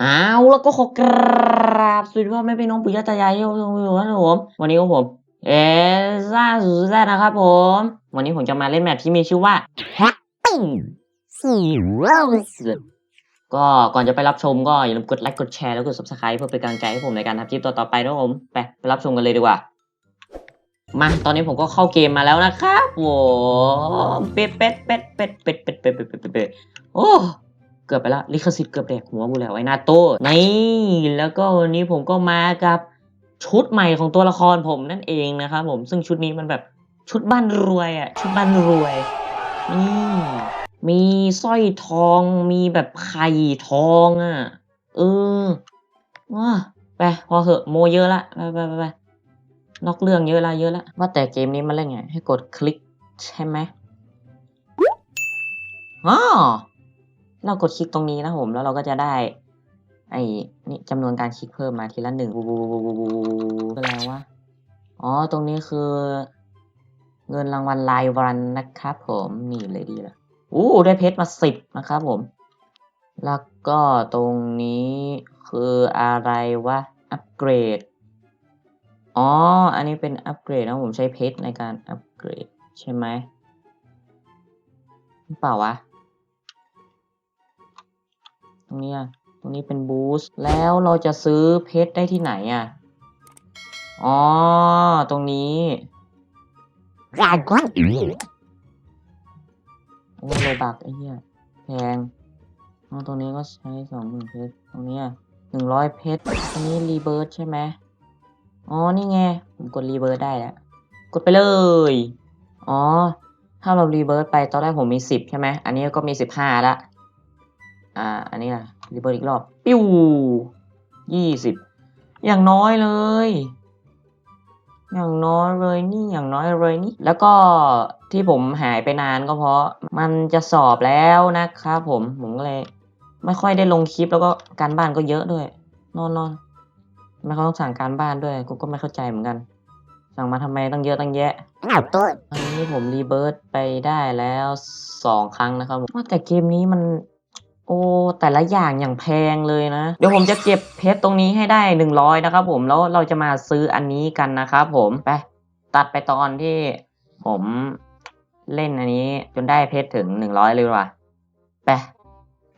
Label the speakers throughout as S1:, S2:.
S1: เอาแล้วก็ขอกราบสวัสดีพ่อแม่พี่น้องปู่ย่าตายายที่ชมอยู่ครับผมวันนี้ก็ผมเอซ่าสุดแซ่นะครับผม วันนี้ผมจะมาเล่นแมทที่มีชื่อว่า Happy Heroes ก็ก่อนจะไปรับชมก็อย่าลืมกดไลค์กดแชร์แล้วกด subscribe เพื่อเป็นกำลังใจให้ผมในการทำคลิปต่อๆไปนะผมไปไปรับชมกันเลยดีกว่า มาตอนนี้ผมก็เข้าเกมมาแล้วนะครับโว้เป็ดเป็ดเป็ดเป็ดเป็ดเป็ดเป็ดเป็ดเป็ดเป็ดเป็ดโอ้ เกือบไปล้วลิขสิทธิ์เกือบแดกหัวกูแล้วไอ้หนาโต้นี่แล้วก็วันนี้ผมก็มากับชุดใหม่ของตัวละครผมนั่นเองนะครับผมซึ่งชุดนี้มันแบบชุดบ้านรวยอะชุดบ้านรวยนี่มีสร้อยทองมีแบบไข่ทองอะเออว้าไปพอเหอะโมเยอะละไปไปไปไปนอกเรื่องเยอะละเยอะละว่าแต่เกมนี้มันเล่นไง ให้กดคลิกใช่ไหมอ๋อ เรากดคลิกตรงนี้นะผม แล้วเราก็จะได้ ไอ้นี่จำนวนการคลิกเพิ่มมาทีละหนึ่งบูบูบูบูบูก็แล้ววะอ๋อ ตรงนี้คือ เงินรางวัลรายวันนะครับผมนี่เลยดีละอู้ได้เพชรมาสิบนะครับผม แล้วก็ตรงนี้คืออะไรวะ อัปเกรด อ๋อ อันนี้เป็นอัปเกรดนะผมใช้เพชรในการอัปเกรด ใช่ไหมเปล่าวะ ตรงนี้อะตรงนี้เป็นบูสต์แล้วเราจะซื้อเพชรได้ที่ไหนอะ อ๋อ ตรงนี้โอ้โลบักไอ้เหี้ยแพงอ๋อตรงนี้ก็ใช้สองหมื่นเพชร ตรงเนี้หนึ่งร้อยเพชร ตรงนี้รีเบิร์ดใช่ไหมอ๋อ นี่ไง ผมกดรีเบิร์ดได้แล้ว กดไปเลย อ๋อ ถ้าเรารีเบิร์ดไปตอนแรกผมมีสิบใช่ไหม อันนี้ก็มีสิบห้าละ อ่า อันนี้ล่ะรีเบิร์ดอีกรอบ ปิ้วยี่สิบ อย่างน้อยเลย อย่างน้อยเลยนี่ อย่างน้อยเลยนี่ แล้วก็ที่ผมหายไปนานก็เพราะ มันจะสอบแล้วนะครับผม ผมก็เลย ไม่ค่อยได้ลงคลิปแล้วก็การบ้านก็เยอะด้วย นอนนอนไม่เขาต้องสั่งการบ้านด้วย กูก็ไม่เข้าใจเหมือนกัน สั่งมาทำไมตั้งเยอะตั้งแยะอันนี้ผมรีเบิร์ตไปได้แล้วสองครั้งนะครับผมว่าแต่เกมนี้มัน โอ้ แต่ละอย่างอย่างแพงเลยนะ เดี๋ยวผมจะเก็บเพชรตรงนี้ให้ได้หนึ่งร้อยนะครับผมแล้วเราจะมาซื้ออันนี้กันนะครับผมไปตัดไปตอนที่ผมเล่นอันนี้ จนได้เพชรถึงหนึ่งร้อยเลยดีกว่ะไป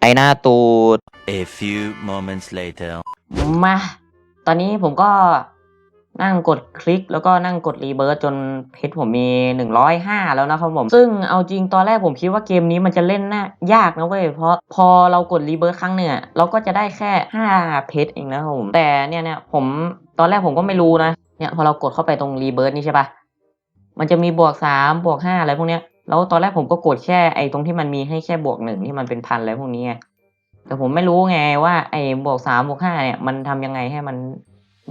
S1: ไอหน้าตูด
S2: A few moments later.
S1: มา ตอนนี้ผมก็ นั่งกดคลิกแล้วก็นั่งกดรีเบิร์ตจนเพชรผมมีหนึ่งร้อยห้าแล้วนะครับผม ซึ่งเอาจริงตอนแรกผมคิดว่าเกมนี้มันจะเล่นน่ายากนะเว้ย เพราะพอเรากดรีเบิร์ตครั้งหนึ่งอะเราก็จะได้แค่ห้าเพชรเองนะครับผม แต่เนี่ยเนี่ยผมตอนแรกผมก็ไม่รู้นะ เนี่ยพอเรากดเข้าไปตรงรีเบิร์ตนี่ใช่ปะมันจะมีบวกสามบวกห้าอะไรพวกเนี้ย แล้วตอนแรกผมก็กดแค่ไอ้ตรงที่มันมีให้แค่บวกหนึ่งที่มันเป็นพันอะไรพวกนี้แต่ผมไม่รู้ไงว่าไอ้บวกสามบวกห้าเนี่ยมันทำยังไงให้มัน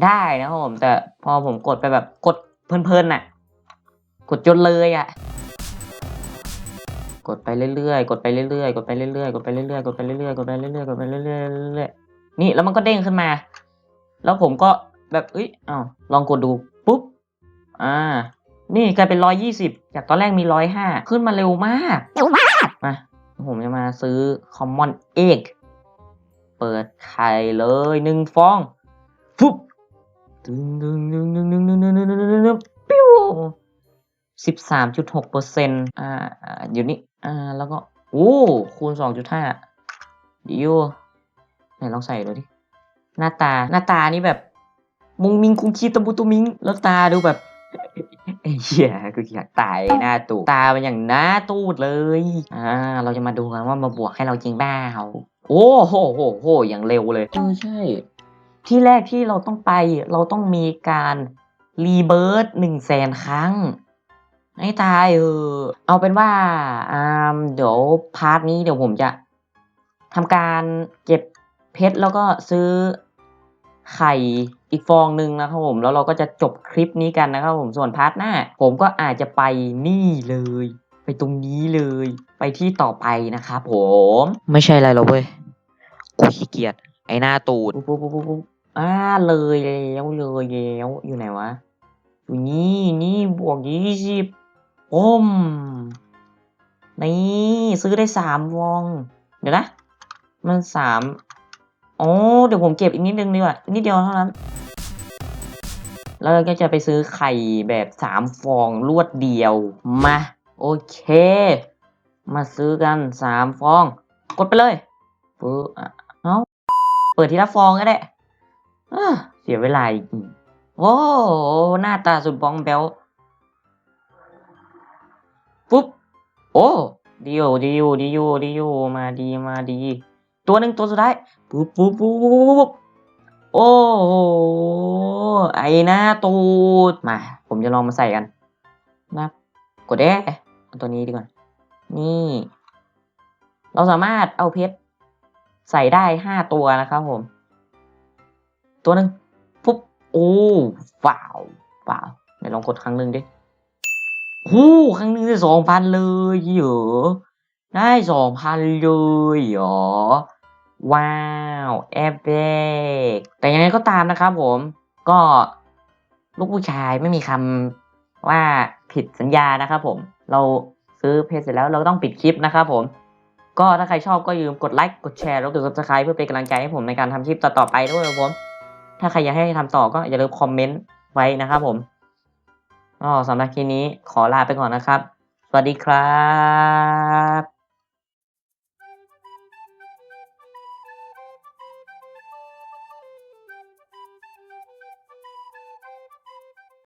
S1: ได้นะครับผมแต่พอผมกดไปแบบกดเพลินๆน่ะ กดจนเลยอะ กดไปเรื่อยๆ กดไปเรื่อยๆ กดไปเรื่อยๆ กดไปเรื่อยๆ กดไปเรื่อยๆ กดไปเรื่อยๆ กดไปเรื่อยๆเรื่อยๆนี่แล้วมันก็เด้งขึ้นมา แล้วผมก็แบบเอ้ยอ้าวลองกดดูปุ๊บ อ่า นี่กลายเป็นร้อยยี่สิบจากตอนแรกมีร้อยห้าขึ้นมาเร็วมาก
S3: เร็วมาก
S1: มาผมจะมาซื้อ common egg เปิดไข่เลยหนึ่งฟองฟุบ ดึงดึงดึงดึงดึงดึงดึงดึงดึงดึงดึงปิ้วสิบสามจุดหกเปอร์เซ็นต์อ่าอยู่นี่อ่าแล้วก็โอ้คูณสองจุดห้าดิวไหนลองใส่ดูดิหน้าตาหน้าตานี่แบบมุงมิงคุงคีตะมุตุมิง แล้วตาดูแบบไอ้เหี้ยกูอยากตายหน้าตูดตาเป็นอย่างหน้าตูดเลยอ่าเราจะมาดูกันว่ามาบวกให้เราจริงบ้าโอ้โหโหโหอย่างเร็วเลยเออใช่ ที่แรกที่เราต้องไปเราต้องมีการรีเบิร์ตหนึ่งแสนครั้งให้ตายเออเอาเป็นว่าอ่าเดี๋ยวพาร์ทนี้เดี๋ยวผมจะทำการเก็บเพชรแล้วก็ซื้อไข่อีกฟองหนึ่งนะครับผมแล้วเราก็จะจบคลิปนี้กันนะครับผมส่วนพาร์ทหน้า ผมก็อาจจะไปนี่เลย ไปตรงนี้เลย ไปที่ต่อไปนะครับผมไม่ใช่อะไรหรอกเว้ยกูขี้เกียจ ไอหน้าตูดปุ๊บปุ๊บปุ๊บปุ๊บอ่าเลยแล้วเลยแล้วอยู่ไหนวะอยู่นี่นี่บวกยี่สิบโอ้มนี่ซื้อได้สามวองเดี๋ยวนะ มันสามโอ้เดี๋ยวผมเก็บอีกนิดนึงดีกว่านิดเดียวเท่านั้นแล้วก็จะไปซื้อไข่แบบสามฟองรวดเดียวมาโอเค มาซื้อกันสามฟอง กดไปเลยปึ๊บอะเอ้าเปิดทีละฟองก็ได้เสียเวลาอีกโอ้หน้าตาสุดบองแบลปุ๊บ โอ้ดีอยู่ดีอยู่ดีอยู่ดีอยู่มาดีมาดี ตัวหนึ่งตัวสุดท้ายปุ๊บปุ๊บปุ๊บปุ๊บโอ้โหไอ้หน้าตูดมา ผมจะลองมาใส่กันนะกดได้ตัวนี้ดีกว่านี่ เราสามารถเอาเพชร ใส่ได้ห้าตัวนะครับผม ตัวหนึ่งปุ๊บโอ้ว้าวว้าวเดี๋ยวลองกดครั้งหนึ่งดิหูครั้งหนึ่งได้สองพันเลยเหรอได้สองพันเลยเหรอว้าวแอปเบกแต่ยังไงก็ตามนะครับผมก็ลูกผู้ชายไม่มีคำว่าผิดสัญญานะครับผม เราซื้อเพจเสร็จแล้วเราต้องปิดคลิปนะครับผม ก็ถ้าใครชอบก็อย่าลืมกดไลค์กดแชร์แล้วกด subscribe เพื่อเป็นกำลังใจให้ผมในการทำคลิปต่อๆไปด้วยครับผม ถ้าใครอยากให้ทำต่อก็อย่าลืมคอมเมนต์ไว้นะครับผมก็สำหรับคลิปนี้ขอลาไปก่อนนะครับ สวัสดีครับ